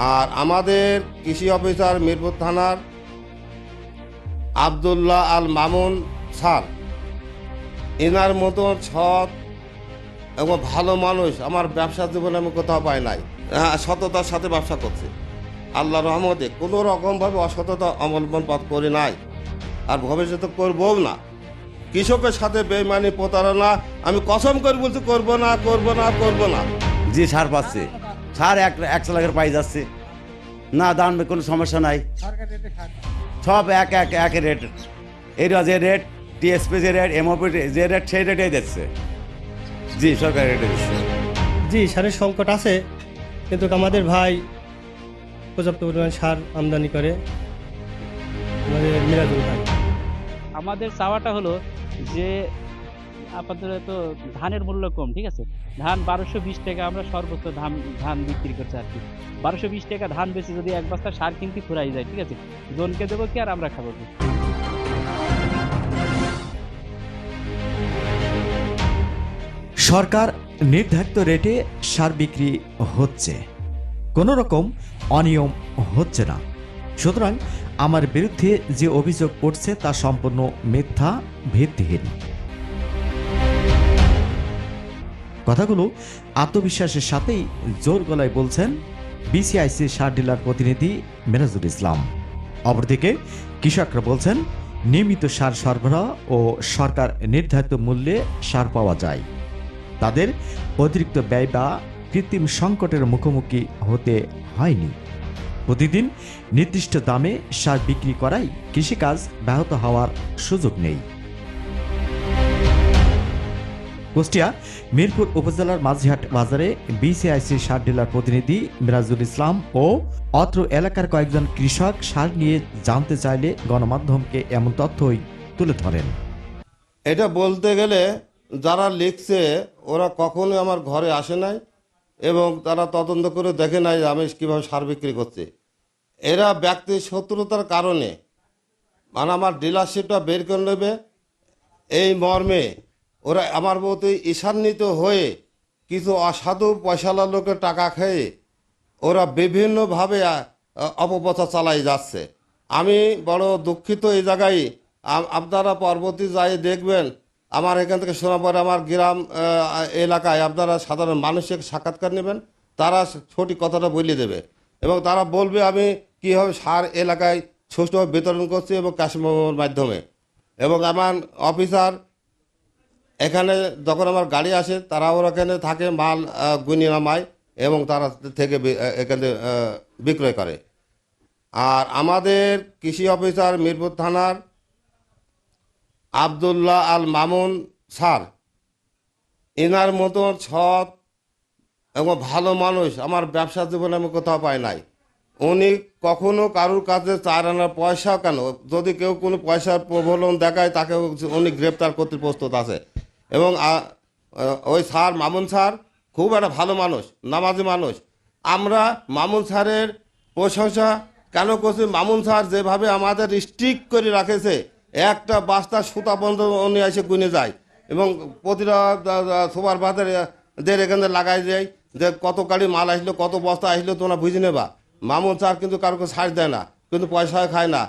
আর আমাদের কৃষি অফিসার মিরপুর থানার আবদুল্লাহ আল মামুন স্যার। এনার মতো সৎ এবং ভালো মানুষ, আমার ব্যবসা জীবনে আমি কোথাও পাই নাই। হ্যাঁ সততার সাথে ব্যবসা করছে। আল্লাহ রহমতে কোনো রকমভাবে অসততা অবলম্বন পথ করি নাই। আর ভবিষ্যতে করবও না। কৃষকের সাথে বেমানি প্রতারণা, আমি কসম করে বলছি, করব না করব না করব না। যে সার পাচ্ছে। সার এক একশো লাখের পাই যাচ্ছে না দাম কোনো সমস্যা নাই। সব এক এক এক রেট এরা যে রেট টিএসপি যে রেট এমওপি যে রেট সেই রেটেই দিচ্ছে। জি সরকারি রেটে দিচ্ছে। জি সারের সংকট আছে কিন্তু আমাদের ভাই পর্যাপ্ত পরিমাণ সার আমদানি করে। আমাদের মিরাজুল ভাই। আমাদের চাওয়াটা হলো যে আপাতত ধানের মূল্য কম, ঠিক আছে? ধান বারোশো বিশ টাকা আমরা সর্বোচ্চ ধান ধান বিক্রি করছি আর কি। বারোশো বিশ টাকা ধান বেশি যদি এক বস্তা সার কিনতে ফুরাই যায়, ঠিক আছে? জনকে দেবো কি আর আমরা খাব কি? সরকার নির্ধারিত রেটে সার বিক্রি হচ্ছে। কোনো রকম অনিয়ম হচ্ছে না। সুতরাং আমার বিরুদ্ধে যে অভিযোগ উঠছে তা সম্পূর্ণ মিথ্যা, ভিত্তিহীন। কথাগুলো আত্মবিশ্বাসের সাথেই জোর গলায় বলছেন বিসিআইসি সার ডিলার প্রতিনিধি মেরাজুল ইসলাম। অপরদিকে কৃষকরা বলছেন, নিয়মিত সার সরবরাহ ও সরকার নির্ধারিত মূল্যে সার পাওয়া যায়। তাদের অতিরিক্ত ব্যয় বা কৃত্রিম সংকটের মুখোমুখি হতে হয়নি। প্রতিদিন নির্দিষ্ট দামে সার বিক্রি করাই কৃষিকাজ ব্যাহত হওয়ার সুযোগ নেই। কুষ্টিয়া, মিরপুর উপজেলার মাঝিহাট বাজারে বিসিআইসি সার ডিলার প্রতিনিধি মিরাজুল ইসলাম ও অত্র এলাকার কয়েকজন কৃষক সার নিয়ে জানতে চাইলে গণমাধ্যমকে এমন তথ্যই তুলে ধরেন। এটা বলতে গেলে যারা লিখছে, ওরা কখনোই আমার ঘরে আসে নাই এবং তারা তদন্ত করে দেখে নাই আমি কীভাবে সার বিক্রি করছি। এরা ব্যক্তি শত্রুতার কারণে মানে আমার ডিলারশিপটা বের করে নেবে। এই মর্মে ওরা আমার প্রতি ঈশান্বিত হয়ে কিছু অসাধু পয়সালা লোকের টাকা খেয়ে ওরা বিভিন্নভাবে অপপ্রচার চালাই যাচ্ছে। আমি বড় দুঃখিত এই জায়গায়। আপনারা পরবর্তী যাই দেখবেন, আমার এখান থেকে শোনার পরে আমার গ্রাম এলাকায় আপনারা সাধারণ মানুষের সাক্ষাৎকার নেবেন, তারা সঠিক কথাটা বলে দেবে। এবং তারা বলবে আমি কীভাবে সার এলাকায় সুষ্ঠুভাবে বিতরণ করছি এবং কাশ্মীর মাধ্যমে। এবং আমার অফিসার এখানে যখন আমার গাড়ি আসে তারা ওর এখানে থাকে, মাল গুনি নামায় এবং তারা থেকে এখানে বিক্রয় করে। আর আমাদের কৃষি অফিসার মিরপুর থানার আবদুল্লাহ আল মামুন স্যার, এনার মতন সৎ এবং ভালো মানুষ, আমার ব্যবসা জীবনে আমি কোথাও পাই নাই। উনি কখনো কারুর কাছে চার আনার পয়সা কেন? যদি কেউ কোনো পয়সার প্রবলন দেখায়, তাকে উনি গ্রেপ্তার করতে প্রস্তুত আছে। এবং ওই স্যার, মামুন স্যার খুব একটা ভালো মানুষ, নামাজি মানুষ। আমরা মামুন স্যারের প্রশংসা কেন করছি? মামুন স্যার যেভাবে আমাদের স্ট্রিক্ট করে রাখেছে, একটা বাস্তা সুতা বন্ধ উনি এসে গুনে যায় এবং প্রতিটা সুপার বাজারদের এখানে লাগাই যায় যে কত গাড়ি মাল আসলো, কত বস্তা আসলো, তোমরা বুঝে নেবা। মামুন স্যার কিন্তু কারোকে ছাড় দেয় না, কিন্তু পয়সা খায় না।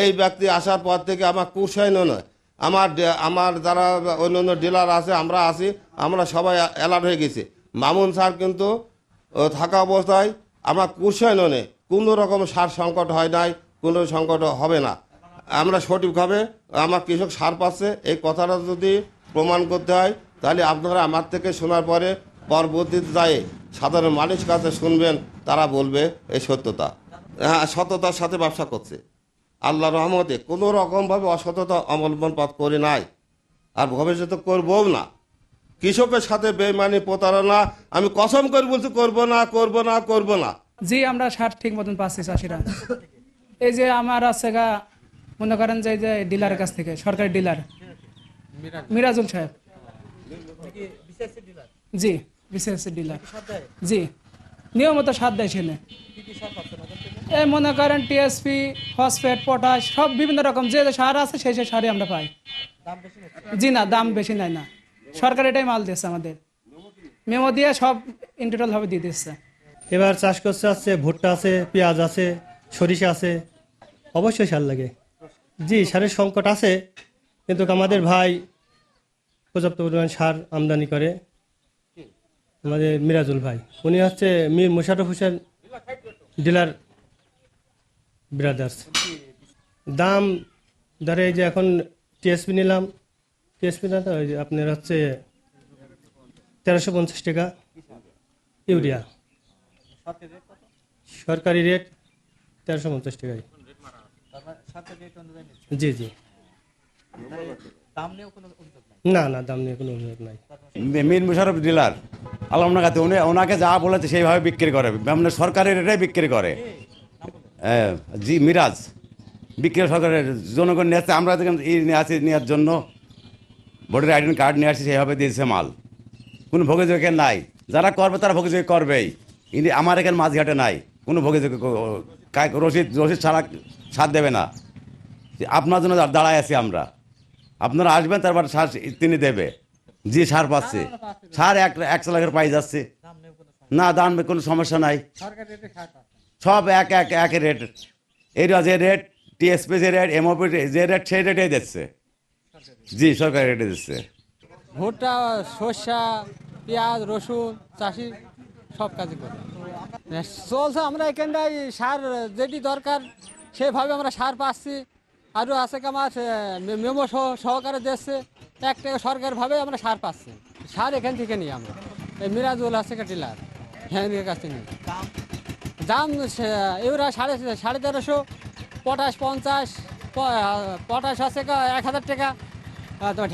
এই ব্যক্তি আসার পর থেকে আমার কুসাইন নয় আমার আমার যারা অন্য অন্য ডিলার আছে, আমরা আছি, আমরা সবাই অ্যালার্ট হয়ে গেছি। মামুন স্যার কিন্তু থাকা অবস্থায় আমার কুসাইন নেই কোনো রকম সার সংকট হয় নাই, কোনো সংকট হবে না। আমরা সঠিকভাবে, আমার কৃষক সার পাচ্ছে, এই কথাটা যদি প্রমাণ করতে হয়, তাহলে আপনারা আমার থেকে শোনার পরে পরবর্তীতে যায় সাধারণ মানুষ কাছে শুনবেন, তারা বলবে এই সত্যতা। হ্যাঁ সততার সাথে ব্যবসা করছে। আল্লাহ রহমতে কোনো রকমভাবে অসততা অবলম্বন পথ করি নাই। আর ভবিষ্যতে করবও না। কৃষকের সাথে বেমানি প্রতারণা, আমি কসম করে বলছি করব না, করব না করব না। জি, আমরা সার ঠিক মতন পাচ্ছি, চাষিরা। এই যে আমার আছে গা, মনে করেন যে যে ডিলারের কাছ থেকে, সরকারি ডিলার। মিরাজুল সাহেব। জি বিশেষ ডিলার। জি, নিয়মিত সার দেয় ছেলে এই মনে করেন টিএসপি ফসফেট পটাশ সব বিভিন্ন রকম, যে সার আছে সেই সেই সারই আমরা পাই। জি না, দাম বেশি নেয় না। সরকার এটাই মাল দিচ্ছে আমাদের। মেমো দিয়ে সব ইন্টোটাল ভাবে দিয়ে দিচ্ছে এবার চাষ করতে আছে, ভুট্টা আছে, পেঁয়াজ আছে, সরিষা আছে। অবশ্যই সার লাগে। জি, সারের সংকট আছে, কিন্তু আমাদের ভাই পর্যাপ্ত পরিমাণ সার আমদানি করে। আমাদের মিরাজুল ভাই, উনি হচ্ছে মীর মুশারফ হোসেন ডিলার ব্রাদার্স দাম, ধরে এই যে এখন টিএসপি নিলাম। টিএসপি না তো, ওই যে আপনার হচ্ছে তেরোশো পঞ্চাশ টাকা। ইউরিয়া। সরকারি রেট তেরোশো পঞ্চাশ টাকায়। জি জি। না না, দাম নিয়ে কোনো অভিযোগ নাই। মীর মুশারফ ডিলার, আলমনাগাতে উনি ওনাকে যা বলেছে সেইভাবে বিক্রি করে। মানে সরকারি রেটে বিক্রি করে। জি মিরাজ। বিক্রি সরকারের জনগণ নিয়ে আসছে আমরা যেখানে ই নিয়ে আসি নেওয়ার জন্য ভোটার আইডেন্টি কার্ড নিয়ে আসছি সেইভাবে দিয়েছে মাল। কোনো ভোগেযোগে নাই। যারা করবে তারা ভোগেযোগ করবেই। কিন্তু আমার এখানে মাঝঘাটে নাই। কোনো ভোগেযোগ রসিদ রসিদ ছাড়া সাথ দেবে না। আপনার জন্য দাঁড়ায় আছি আমরা। আপনারা আসবেন তারপর সার তিনি দেবে। জি সার পাচ্ছে। সার এক একশো লাখের পাই যাচ্ছে। না দাম কোনো সমস্যা নাই। সব এক এক এক রেট এরিয়া যে রেট টিএসপি যে রেট এমওপি যে রেট সেই রেটেই দিচ্ছে। জি, সরকারি রেটে দিচ্ছে। ভুট্টা সর্ষা পেঁয়াজ, রসুন, চাষি, সব কাজই করে। চলছে, আমরা এখানটায় সার যেটি দরকার, সেভাবে আমরা সার পাচ্ছি। আরও আছে আমার মেমো সহ, সহকারে দিচ্ছে। এক টাকা সরকারভাবে আমরা সার পাচ্ছি। সার এখান থেকে নিই আমরা। এই মিরাজুল আছে কা টিলার? হ্যাঁ কাছ নিই। দাম এগুলো সাড়ে সাড়ে তেরোশো, পটাশ পঞ্চাশ পটাশ আছে এক হাজার টাকা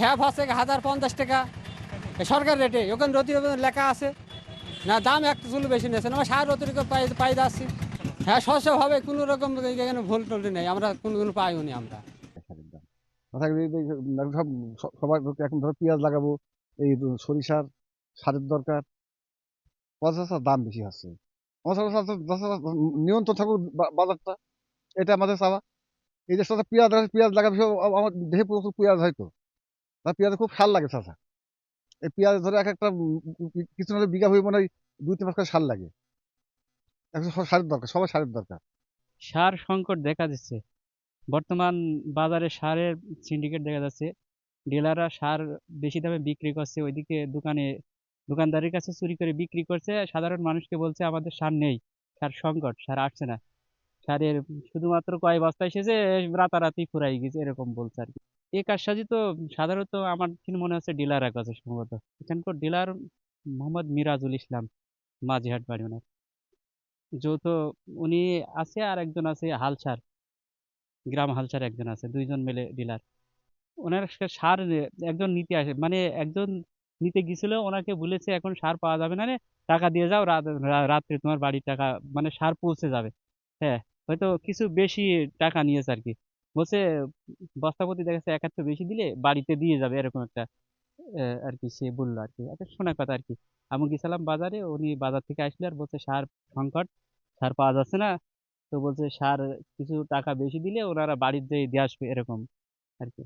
ঢ্যাপ আছে হাজার পঞ্চাশ টাকা। সরকার রেটে, ওখানে রতি লেখা আছে। না, দাম একটু চুল বেশি নিয়েছে আমরা সার অতিরিক্ত পাই পাই যাচ্ছি। হ্যাঁ শস্যভাবে কোনো রকম এখানে ভুল টুল নেই, আমরা কোনো কোনো পাইও নি আমরা। সব সবার এখন ধরো পেঁয়াজ লাগাবো, এই সরিষার সারের দরকার, পঞ্চাশ দাম বেশি আছে নিয়ন্ত্রণ থাকুক বাজারটা এটা আমাদের চাওয়া এই যে সাথে পেঁয়াজ আছে, পেঁয়াজ সব আ- আমার দেহে প্রচুর পেঁয়াজ হয়তো তার পেঁয়াজে খুব সার লাগে চাষা এই পেঁয়াজ ধরে এক একটা কিছু না বিঘা হয়ে মনে হয় দুই তিন মাস করে সার লাগে সারের দরকার সবার সারের দরকার সার সংকট দেখা দিচ্ছে বর্তমান বাজারে সারের সিন্ডিকেট দেখা যাচ্ছে ডিলাররা সার বেশি দামে বিক্রি করছে ওইদিকে দোকানে দোকানদারের কাছে চুরি করে বিক্রি করছে, সাধারণ মানুষকে বলছে, আমাদের সার নেই, সার সংকট, সার আসছে না। সারের শুধুমাত্র কয় বস্তা এসেছে, রাতারাতি ফুরাই গেছে, এরকম বলছে আর কি। এই কারসাজি তো সাধারণত আমার ঠিক মনে হচ্ছে ডিলাররা কাছে সম্ভবত। এখানকার ডিলার মোহাম্মদ মিরাজুল ইসলাম, মাঝিহাট বাড়ি ওনার। যৌথ উনি আছে আর একজন আছে হালসার, গ্রাম হালসার একজন আছে, দুইজন মিলে ডিলার। ওনার সার একজন নিতে আসে মানে একজন নিতে গেছিল, ওনাকে বলেছে এখন সার পাওয়া যাবে না রে, টাকা দিয়ে যাও, রাত, রাত্রে তোমার বাড়ির টাকা মানে সার পৌঁছে যাবে। হ্যাঁ হয়তো কিছু বেশি টাকা নিয়েছে আর কি। বলছে, বস্তাপতি দেখা যাচ্ছে বেশি দিলে বাড়িতে দিয়ে যাবে, এরকম একটা আর কি সে বলল আর কি। একটা শোনা কথা আর কি। আমি গেছিলাম বাজারে, উনি বাজার থেকে আসলে আর বলছে সার সংকট, সার পাওয়া যাচ্ছে না। তো বলছে সার কিছু টাকা বেশি দিলে ওনারা বাড়ির দিয়ে আসবে, এরকম আর কি।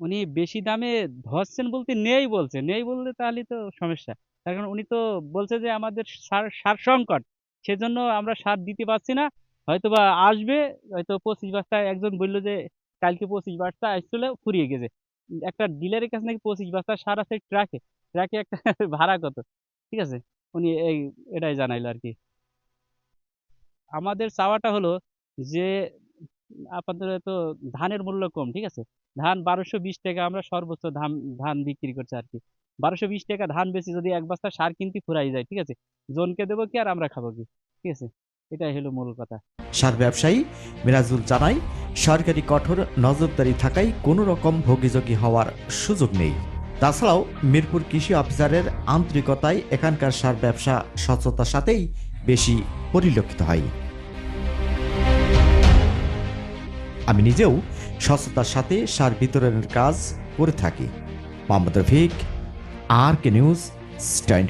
উনি বেশি দামে ধরছেন বলতে নেই বলছে। নেই বললে তাহলে তো সমস্যা। তার কারণ উনি তো বলছে যে আমাদের সার সার সংকট। সেজন্য আমরা সার দিতে পারছি না। হয়তো বা আসবে, হয়তো পঁচিশ বস্তা একজন বলল যে কালকে পঁচিশ বস্তা আসছিল, ফুরিয়ে গেছে। একটা ডিলারের কাছে নাকি পঁচিশ বস্তা সার আছে ট্রাকে। ট্রাকে একটা ভাড়া কত? ঠিক আছে? উনি এই, এটাই জানাইলো আর কি। আমাদের চাওয়াটা হলো যে আপনাদের তো ধানের মূল্য কম, ঠিক আছে? ধান বারোশো বিশ টাকা আমরা সর্বোচ্চ ধান ধান বিক্রি করছি আর কি। বারোশো বিশ টাকা ধান বেশি যদি এক বস্তা সার কিনতে ফুরাই যায়, ঠিক আছে? জনকে দেবো কি আর আমরা খাব কি? ঠিক আছে? এটাই হলো মূল কথা। সার ব্যবসায়ী মিরাজুল জানায়, সরকারি কঠোর নজরদারি থাকায় কোনো রকম ভোগীযোগী হওয়ার সুযোগ নেই। তাছাড়াও মিরপুর কৃষি অফিসারের আন্তরিকতায় এখানকার সার ব্যবসা স্বচ্ছতার সাথেই বেশি পরিলক্ষিত হয়। আমি নিজেও স্বচ্ছতার সাথে সার বিতরণের কাজ করে থাকি। Mohammad Rafiq R K news stand